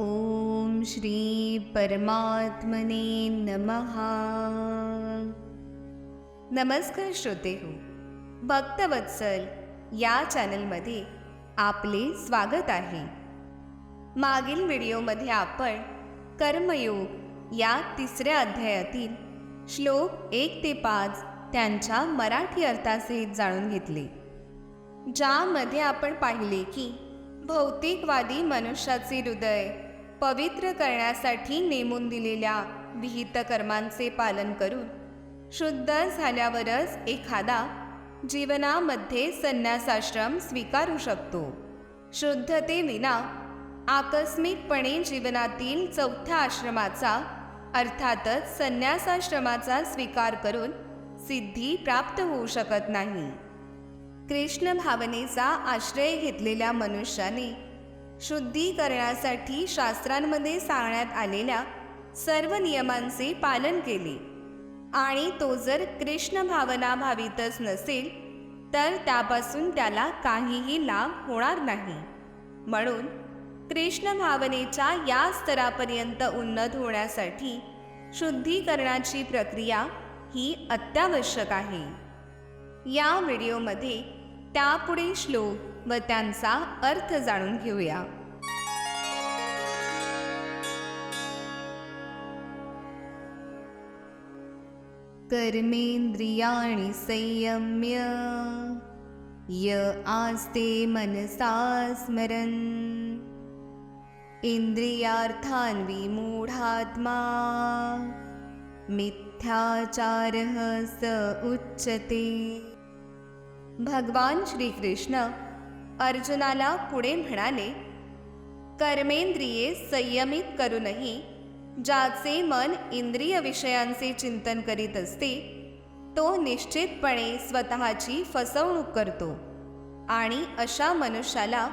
ॐ श्री परमात्मने नमः। नमस्कार श्रोते हो भक्तवत्सल या चॅनलमध्ये आपले स्वागत आहे. मागील व्हिडिओमध्ये आपण कर्मयोग या तिसऱ्या अध्यायातील श्लोक एक ते पाच त्यांच्या मराठी अर्थासहित जाणून घेतले. ज्यामध्ये आपण पाहिले की भौतिकवादी मनुष्याचे हृदय पवित्र करण्यासाठी नेमून दिलेल्या विहित कर्मांचे पालन करून शुद्ध झाल्यावरच एखादा जीवनामध्ये संन्यासाश्रम स्वीकारू शकतो. शुद्धतेविना आकस्मिकपणे जीवनातील चौथ्या आश्रमाचा अर्थातच संन्यासाश्रमाचा स्वीकार करून सिद्धी प्राप्त होऊ शकत नाही. कृष्ण भावनेचा आश्रय घेतलेल्या मनुष्याने शुद्धीकरणासाठी शास्त्रांमध्ये सांगण्यात आलेल्या सर्व नियमांचे पालन केले. आणि तो जर कृष्ण भावना भावितच नसेल तर त्यापासून त्याला काहीही लाभ होणार नाही. म्हणून कृष्ण भावनेच्या या स्तरापर्यंत उन्नत होण्यासाठी शुद्धीकरणाची प्रक्रिया ही अत्यावश्यक आहे. या व्हिडिओमध्ये त्यापुढे श्लोक व त्यांचा अर्थ जाणून घेऊया. कर्मेंद्रियाणि संयम्य य आस्ते मनसा स्मरन्. इंद्रियार्थान् विमूढात्मा मिथ्याचारः स उच्यते. भगवान श्रीकृष्ण अर्जुनाला पुढे म्हणाले कर्मेंद्रिये संयमित करूनही ज्याचे मन इंद्रिय विषयांचे चिंतन करीत असते तो निश्चितपणे स्वतःची फसवणूक करतो आणि अशा मनुष्याला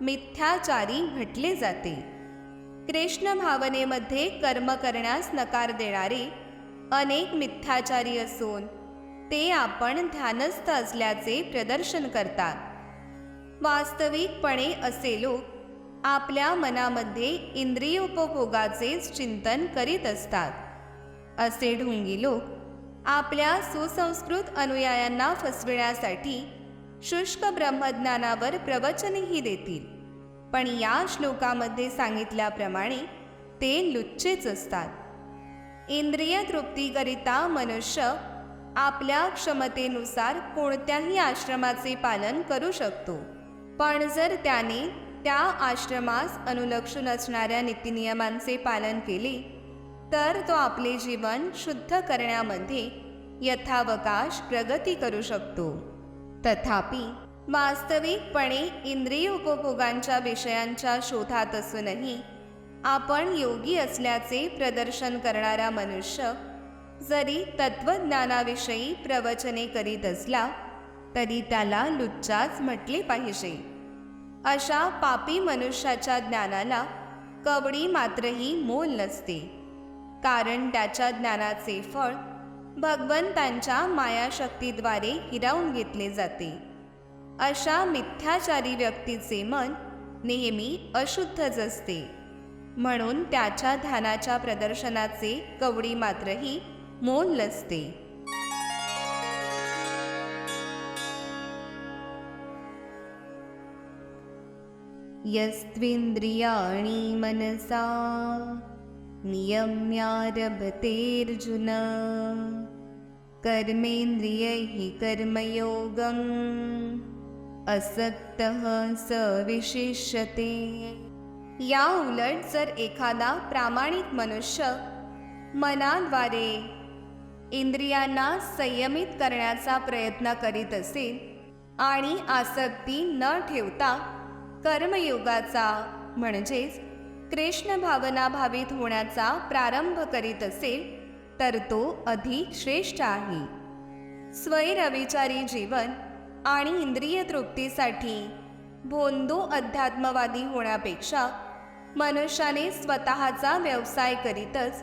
मिथ्याचारी म्हटले जाते. कृष्ण भावनेमध्ये कर्म करण्यास नकार देणारे अनेक मिथ्याचारी असून ते आपण ध्यानस्थ असल्याचे प्रदर्शन करतात. वास्तविकपणे असे लोक आपल्या मनामध्ये इंद्रियोपभोगाचेच चिंतन करीत असतात. असे ढोंगी लोक आपल्या सुसंस्कृत अनुयायांना फसविण्यासाठी शुष्क ब्रह्मज्ञानावर प्रवचनही देतील. पण या श्लोकामध्ये सांगितल्याप्रमाणे ते लुच्चेच असतात. इंद्रिय तृप्तीकरिता मनुष्य आपल्या क्षमतेनुसार कोणत्याही आश्रमाचे पालन करू शकतो. पण जर त्याने त्या आश्रमास अनुलक्षून असणाऱ्या नीतिनियमांचे पालन केले तर तो आपले जीवन शुद्ध करण्यामध्ये यथावकाश प्रगती करू शकतो. तथापि वास्तविकपणे इंद्रिय उपभोगांच्या विषयांच्या शोधात असूनही आपण योगी असल्याचे प्रदर्शन करणारा मनुष्य जरी तत्वज्ञानाविषयी प्रवचने करीत असला तरी त्याला लुच्चाच म्हटले पाहिजे. अशा पापी मनुष्याच्या ज्ञानाला कवडी मात्रही मोल नसते. कारण त्याच्या ज्ञानाचे फळ भगवंतांच्या मायाशक्तीद्वारे हिरावून घेतले जाते. अशा मिथ्याचारी व्यक्तीचे मन नेहमी अशुद्धच असते म्हणून त्याच्या ध्यानाच्या प्रदर्शनाचे कवडी मात्रही मोल नसते. यस्त्विन्द्रियाणि मनसा। नियम्यारभतेऽर्जुन। कर्मेन्द्रियैः कर्मयोगम्। असक्तः स विशिष्यते। या उलट जर एखादा प्रामाणिक मनुष्य मनाद्वारे इंद्रियांना संयमित करण्याचा प्रयत्न करीत असेल आणि आसक्ती न ठेवता कर्मयोगाचा म्हणजेच कृष्ण भावना भावित होण्याचा प्रारंभ करीत असेल तर तो अधिक श्रेष्ठ आहे. स्वैरविचारी जीवन आणि इंद्रिय तृप्तीसाठी भोंदू अध्यात्मवादी होण्यापेक्षा मनुष्याने स्वतःचा व्यवसाय करीतच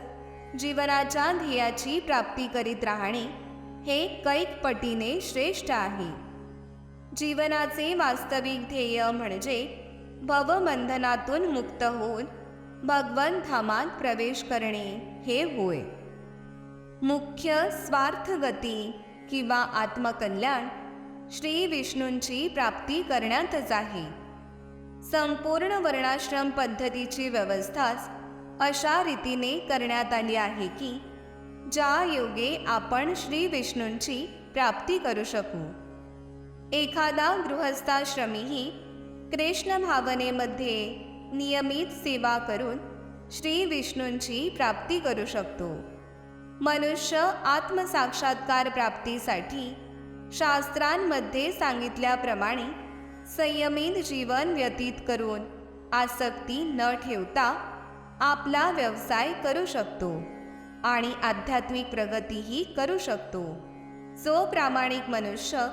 जीवनाच्या ध्येयाची प्राप्ती करीत राहणे हे कैकपटीने श्रेष्ठ आहे. जीवनाचे वास्तविक ध्येय म्हणजे भवबंधनातून मुक्त होऊन भगवन धामात प्रवेश करणे हे होय. मुख्य स्वार्थगती किंवा आत्मकल्याण श्री विष्णूंची प्राप्ती करण्यातच आहे. संपूर्ण वर्णाश्रम पद्धतीची व्यवस्थाच अशा रीतीने करण्यात आली आहे की ज्या योगे आपण श्री विष्णूंची प्राप्ती करू शकू. एखादा गृहस्थाश्रमीही कृष्ण भावनेमध्ये नियमित सेवा करून श्री विष्णूंची प्राप्ती करू शकतो. मनुष्य आत्मसाक्षात्कार प्राप्तीसाठी शास्त्रांमध्ये सांगितल्याप्रमाणे संयमित जीवन व्यतीत करून आसक्ती न ठेवता आपला व्यवसाय करू शकतो आणि आध्यात्मिक प्रगतीही करू शकतो. जो प्रामाणिक मनुष्य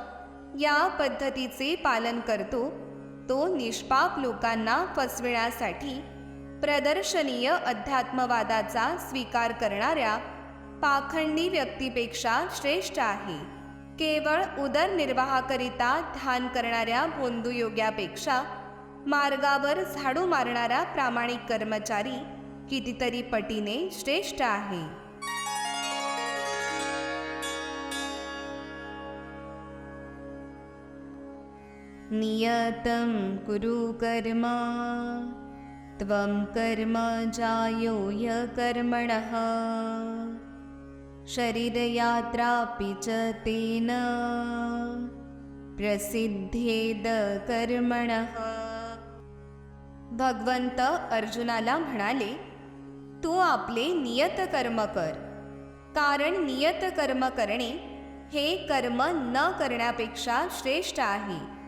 या पद्धतीचे पालन करतो. तो निष्पाप लोकांना फसविण्यासाठी प्रदर्शनीय अध्यात्मवादाचा स्वीकार करणाऱ्या पाखंडी व्यक्तीपेक्षा श्रेष्ठ आहे. केवळ उदरनिर्वाहाकरिता ध्यान करणाऱ्या भोंदूयोग्यापेक्षा मार्गावर झाडू मारणारा प्रामाणिक कर्मचारी कितीतरी पटीने श्रेष्ठ आहे. नियतं कुरु कर्म। त्वं कर्म जायो कर्मणः शरीरयात्रापि च तेन। प्रसिद्धेद कर्मणः। भगवंत अर्जुनाला म्हणाले तू आपले नियत कर्म कर कारण नियत कर्म करणे हे कर्म न करण्यापेक्षा श्रेष्ठ आहे.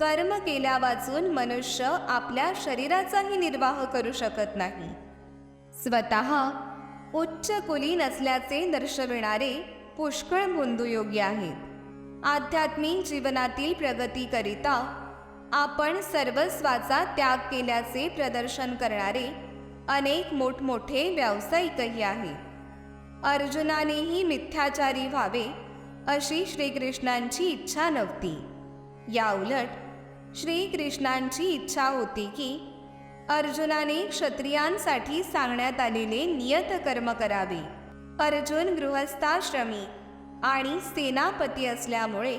कर्म केल्या वाचून मनुष्य आपल्या शरीराचाही निर्वाह करू शकत नाही. स्वतः उच्च कुलीन असल्याचे दर्शविणारे पुष्कळ मुंदुयोगी आहेत. आध्यात्मिक जीवनातील प्रगतीकरिता आपण सर्वस्वाचा त्याग केल्याचे प्रदर्शन करणारे अनेक मोठमोठे व्यावसायिकही आहेत अर्जुनानेही मिथ्याचारी व्हावे अशी श्रीकृष्णांची इच्छा नव्हती. याउलट श्रीकृष्णांची इच्छा होती की अर्जुनाने क्षत्रियांसाठी सांगण्यात आलेले नियत कर्म करावे. अर्जुन गृहस्थाश्रमी आणि सेनापती असल्यामुळे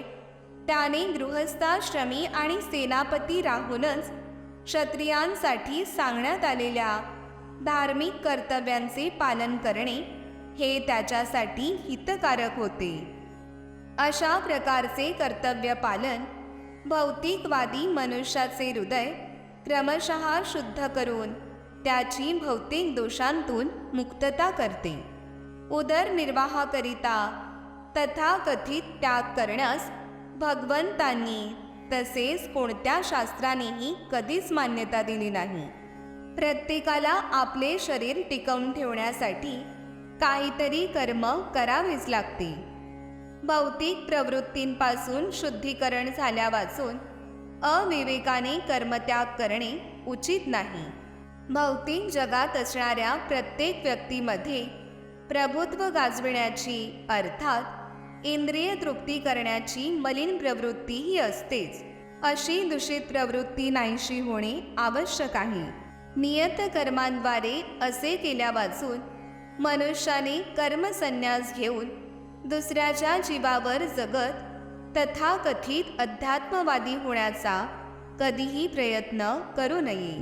त्याने गृहस्थाश्रमी आणि सेनापती राहूनच क्षत्रियांसाठी सांगण्यात आलेल्या धार्मिक कर्तव्यांचे पालन करणे हे त्याच्यासाठी हितकारक होते. अशा प्रकारचे कर्तव्य पालन भौतिकवादी मनुष्याचे हृदय क्रमशः शुद्ध करून त्याची भौतिक दोषांतून मुक्तता करते. उदरनिर्वाहाकरिता तथाकथित त्याग करण्यास भगवंतांनी तसेच कोणत्या शास्त्रानेही कधीच मान्यता दिली नाही. प्रत्येकाला आपले शरीर टिकवून ठेवण्यासाठी काहीतरी कर्म करावेच लागते. भौतिक प्रवृत्तींपासून शुद्धीकरण झाल्या वाचून अविवेकाने कर्मत्याग करणे उचित नाही. भौतिक जगात असणाऱ्या प्रत्येक व्यक्तीमध्ये प्रभुत्व गाजविण्याची अर्थात इंद्रिय तृप्ती करण्याची मलिन प्रवृत्तीही असतेच अशी दूषित प्रवृत्ती नाहीशी होणे आवश्यक आहे. नियत कर्मांद्वारे असे केल्या वाचून मनुष्याने कर्मसन्यास घेऊन दुसऱ्याच्या जीवावर जगत तथाकथित अध्यात्मवादी होण्याचा कधीही प्रयत्न करू नये.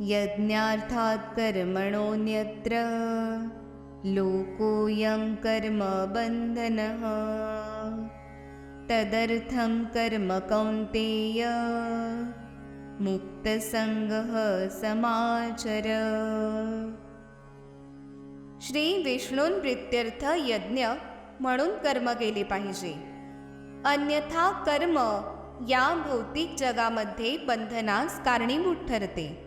यज्ञार्थात् कर्मणोऽन्यत्र लोकोऽयं कर्म बन्धनः। तदर्थं कर्म कौन्तेय मुक्तसंगः समाचर। श्री विष्णून प्रित्यर्थ यज्ञ म्हणून कर्म केले पाहिजे. अन्यथा कर्म या भौतिक जगामध्ये बंधनास कारणीभूत ठरते.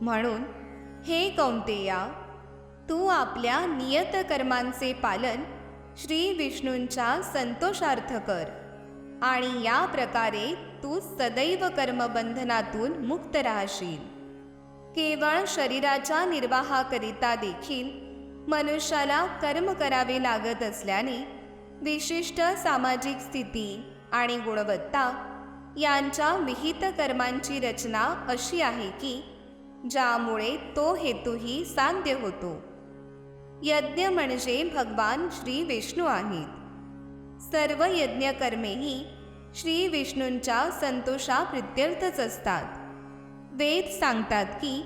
म्हणून हे कौंतेया तू आपल्या नियत कर्मांचे पालन श्री विष्णूंच्या संतोषार्थ कर आणि या प्रकारे तू सदैव कर्मबंधनातून मुक्त राहशील. केवळ शरीराच्या निर्वाहाकरिता देखील मनुष्याला कर्म करावे लागत असल्याने विशिष्ट सामाजिक स्थिती आणि गुणवत्ता यांच्या विहित कर्मांची रचना अशी आहे की ज्यामुळे तो हेतूही साध्य होतो. यज्ञ म्हणजे भगवान श्री विष्णू आहेत. सर्व यज्ञ कर्मेही श्री विष्णूंच्या संतोषाप्रित्यर्थच असतात. वेद सांगतात की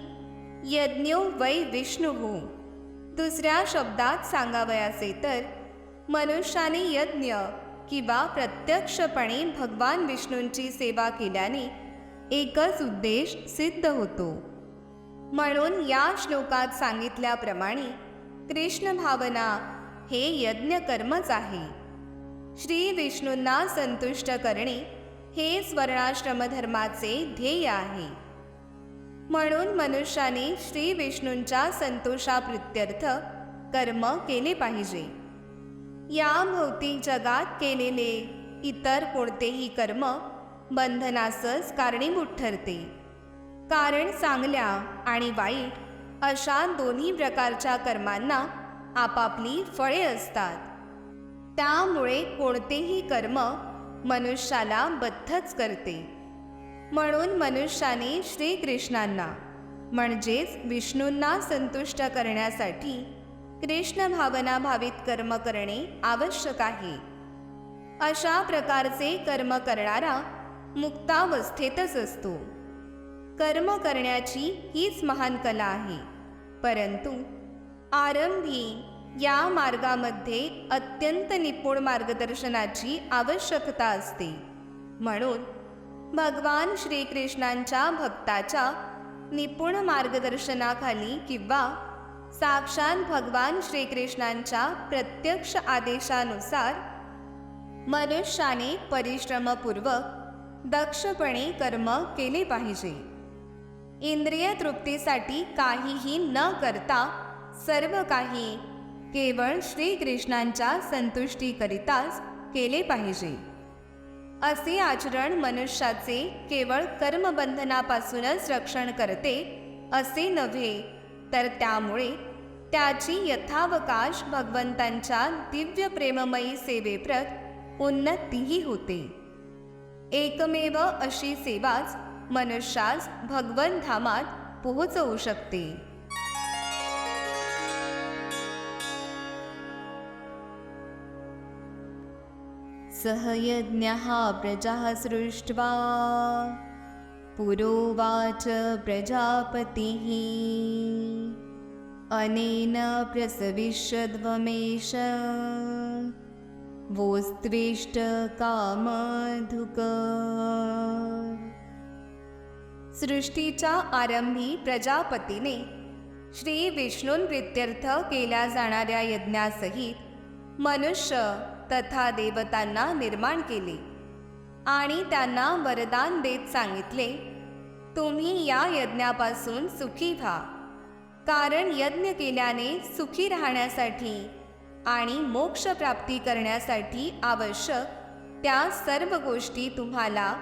यज्ञो वै विष्णू. दुसऱ्या शब्दात सांगावयाचे तर मनुष्याने यज्ञ किंवा प्रत्यक्षपणे भगवान विष्णूंची सेवा केल्याने एकच उद्देश सिद्ध होतो. म्हणून या श्लोकात सांगितल्याप्रमाणे कृष्ण भावना हे यज्ञ कर्मच आहे. श्री विष्णूंना संतुष्ट करणे हे स्वर्णाश्रमधर्माचे ध्येय आहे. म्हणून मनुष्याने श्री विष्णूंच्या संतोषाप्रित्यर्थ कर्म केले पाहिजे. या भौतिक जगात केलेले इतर कोणतेही कर्म बंधनासच कारणीभूत ठरते. कारण चांगल्या आणि वाईट अशा दोन्ही प्रकारच्या कर्मांना आपापली फळे असतात. त्यामुळे कोणतेही कर्म मनुष्याला बद्धच करते. म्हणून मनुष्याने श्रीकृष्णांना म्हणजेच विष्णूंना संतुष्ट करण्यासाठी कृष्ण भावना भावित कर्म करणे आवश्यक आहे. अशा प्रकारचे कर्म करणारा मुक्तावस्थेतच असतो. कर्म करण्याची हीच महान कला आहे. परंतु आरंभी या मार्गामध्ये अत्यंत निपुण मार्गदर्शनाची आवश्यकता असते. म्हणून भगवान श्रीकृष्णांच्या भक्ताच्या निपुण मार्गदर्शनाखाली किंवा साक्षात भगवान श्रीकृष्णांच्या प्रत्यक्ष आदेशानुसार मनुष्याने परिश्रमपूर्वक दक्षपणे कर्म केले पाहिजे. इंद्रिय तृप्तीसाठी काहीही न करता सर्व काही केवळ श्रीकृष्णांच्या संतुष्टीकरिताच केले पाहिजे. असे आचरण मनुष्याचे केवळ कर्मबंधनापासूनच रक्षण करते असे नव्हे तर त्यामुळे त्याची यथावकाश भगवंतांच्या दिव्य प्रेममयी सेवेप्रत उन्नतीही होते. एकमेव अशी सेवाच मनुष्यास भगवंत धामात पोहोचवू शकते. सह यज्ञः प्रजाः सृष्ट्वा। पुरोवाच प्रजापतिः। अनेन प्रसविष्यध्वमेष। वोस्त्वेष्ट कामधुक। सृष्टीच्या आरंभी प्रजापतीने श्री विष्णूंप्रित्यर्थ केल्या जाणाऱ्या यज्ञासहित मनुष्य तथा देवतांना निर्माण केले. आणि त्यांना वरदान देत सांगितले तुम्ही या यज्ञापासून सुखी व्हा. कारण यज्ञ केल्याने सुखी राहण्यासाठी आणि मोक्ष प्राप्ती करण्यासाठी आवश्यक त्या सर्व गोष्टी तुम्हाला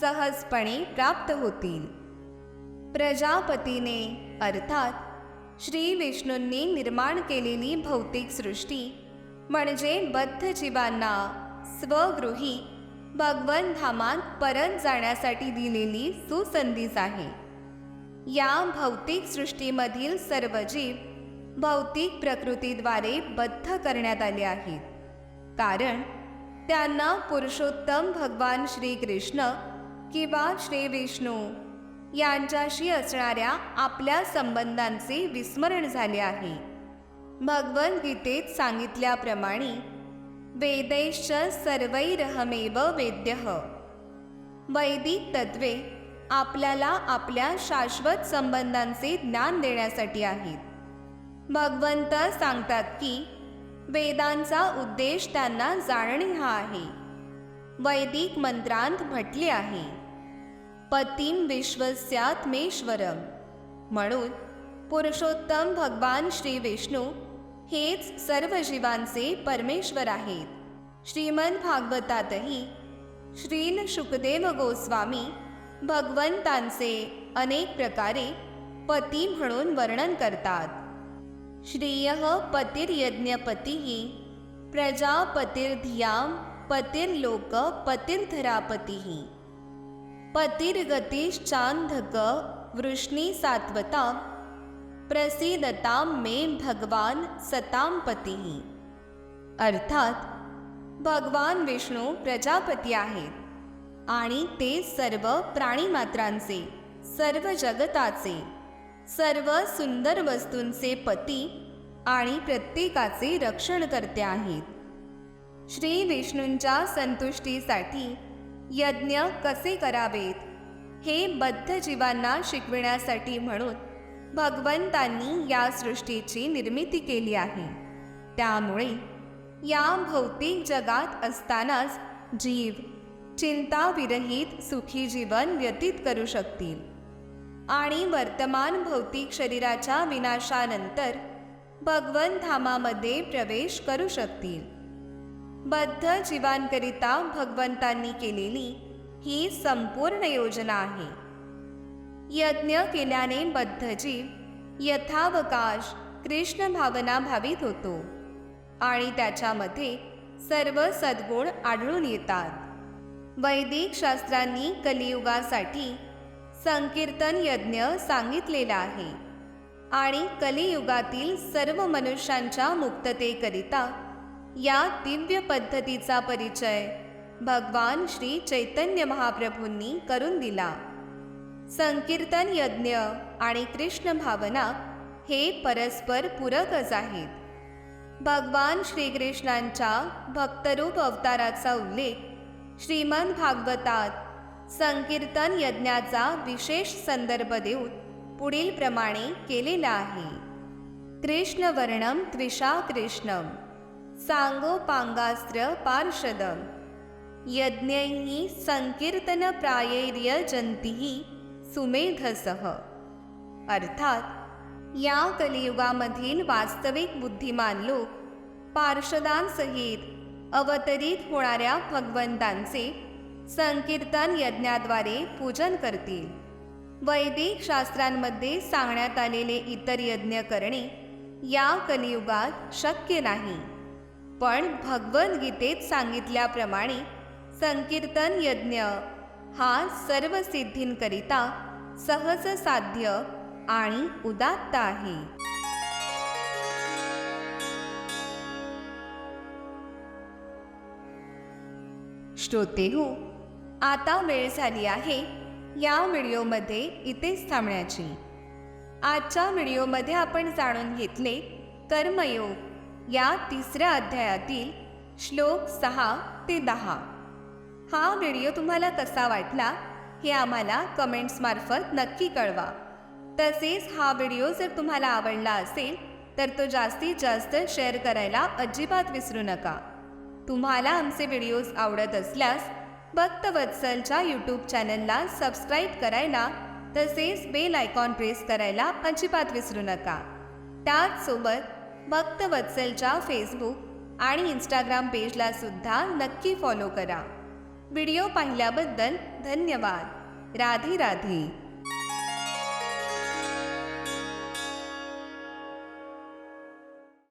सहजपणे प्राप्त होतील. प्रजापतीने अर्थात श्री विष्णूंनी निर्माण केलेली भौतिक सृष्टी म्हणजे बद्ध जीवांना स्वगृही भगवन धामात परत जाण्यासाठी दिलेली सुसंधीच आहे. या भौतिक सृष्टीमधील सर्व जीव भौतिक प्रकृतीद्वारे बद्ध करण्यात आले आहेत. कारण त्यांना पुरुषोत्तम भगवान श्रीकृष्ण किंवा श्री विष्णू यांच्याशी असणाऱ्या आपल्या संबंधांचे विस्मरण झाले आहे. भगवद्गीतेत सांगितल्याप्रमाणे वेदैश्च सर्वैरहमेव वेद्य. वैदिक तत्वे आपल्याला आपल्या शाश्वत संबंधांचे ज्ञान देण्यासाठी आहेत. भगवंत सांगतात की वेदांचा उद्देश त्यांना जाणणे हा आहे. वैदिक मंत्रांत म्हटले आहे पतीम विश्वस्यात्मेश्वरम. म्हणून पुरुषोत्तम भगवान श्री विष्णू हेच सर्व जीवांचे परमेश्वर आहेत. श्रीमद भागवतातही श्रीन शुकदेव गोस्वामी भगवंतांचे अनेक प्रकारे पती म्हणून वर्णन करतात. श्रेय पतिर्यज्ञपती प्रजापतिर्धियाम पतिर्लोक पतिर्धरापतीः पतिर्गतीश्चांधक वृष्णी सात्वता प्रसीदताम मे भगवान सतां अर्थात भगवान विष्णू प्रजापती आहेत आणि ते सर्व प्राणीमात्रांचे सर्व जगताचे सर्व सुंदर वस्तूंचे पती आणि प्रत्येकाचे रक्षण करते आहेत। श्री विष्णूंच्या संतुष्टीसाठी यज्ञ कसे करावेत हे बद्ध जीवांना शिकविण्यासाठी म्हणून भगवंतांनी या सृष्टीची निर्मिती केली आहे. त्यामुळे या भौतिक जगात असतानाच जीव चिंताविरहित सुखी जीवन व्यतीत करू शकतील. आणि वर्तमान भौतिक शरीराच्या विनाशानंतर भगवन धामामध्ये प्रवेश करू शकतील. बद्ध जीवांकरिता भगवंतांनी केलेली ही संपूर्ण योजना आहे. यज्ञ केल्याने बद्धजीव यथावकाश कृष्ण भावना भावित होतो. आणि त्याच्यामध्ये सर्व सद्गुण आढळून येतात. वैदिक शास्त्रांनी कलियुगासाठी संकीर्तन यज्ञ सांगितलेला आहे. आणि कलियुगातील सर्व मनुष्यांच्या मुक्ततेकरिता या दिव्य पद्धतीचा परिचय भगवान श्री चैतन्य महाप्रभूंनी करून दिला. संकीर्तन यज्ञ आणि कृष्ण भावना हे परस्पर पूरकच आहेत. भगवान श्रीकृष्णांच्या भक्तरूप अवताराचा उल्लेख श्रीमद भागवतात संकीर्तन यज्ञाचा विशेष संदर्भ देऊन पुढील प्रमाणे केलेला आहे. कृष्णवर्णम त्विषा कृष्णम सांगोपांगास्त्र पार्षदम यज्ञैः संकीर्तनप्रायैर्यजन्तिः सुमेधसह अर्थात या कलियुगामधील वास्तविक बुद्धिमान लोक पार्षदांसहित अवतरित होणाऱ्या भगवंतांचे संकीर्तन यज्ञाद्वारे पूजन करतील. वैदिक शास्त्रांमध्ये सांगण्यात आलेले इतर यज्ञ करणे या कलियुगात शक्य नाही. पण भगवद्गीतेत सांगितल्याप्रमाणे संकीर्तन यज्ञ हा सर्व सिद्धींकरिता सहज साध्य आणि उदात्त आहे. श्रोते हो आता वेळ झाली आहे या व्हिडिओमध्ये इथेच थांबण्याची. आजच्या व्हिडिओमध्ये आपण जाणून घेतले कर्मयोग या तिसऱ्या अध्यायातील श्लोक सहा ते दहा. हा व्हिडिओ तुम्हाला कसा वाटला हे आम्हाला कमेंट्समार्फत नक्की कळवा. तसेच हा व्हिडिओ जर तुम्हाला आवडला असेल तर तो जास्तीत जास्त शेअर करायला अजिबात विसरू नका. तुम्हाला आमचे व्हिडिओज आवडत असल्यास भक्तवत्सलच्या यूट्यूब चॅनलला सबस्क्राईब करायला तसेच बेल आयकॉन प्रेस करायला अजिबात विसरू नका. त्याचसोबत भक्तवत्सलच्या फेसबुक आणि इंस्टाग्राम पेजला सुद्धा नक्की फॉलो करा. व्हिडिओ पाहिल्याबद्दल धन्यवाद. राधे राधे.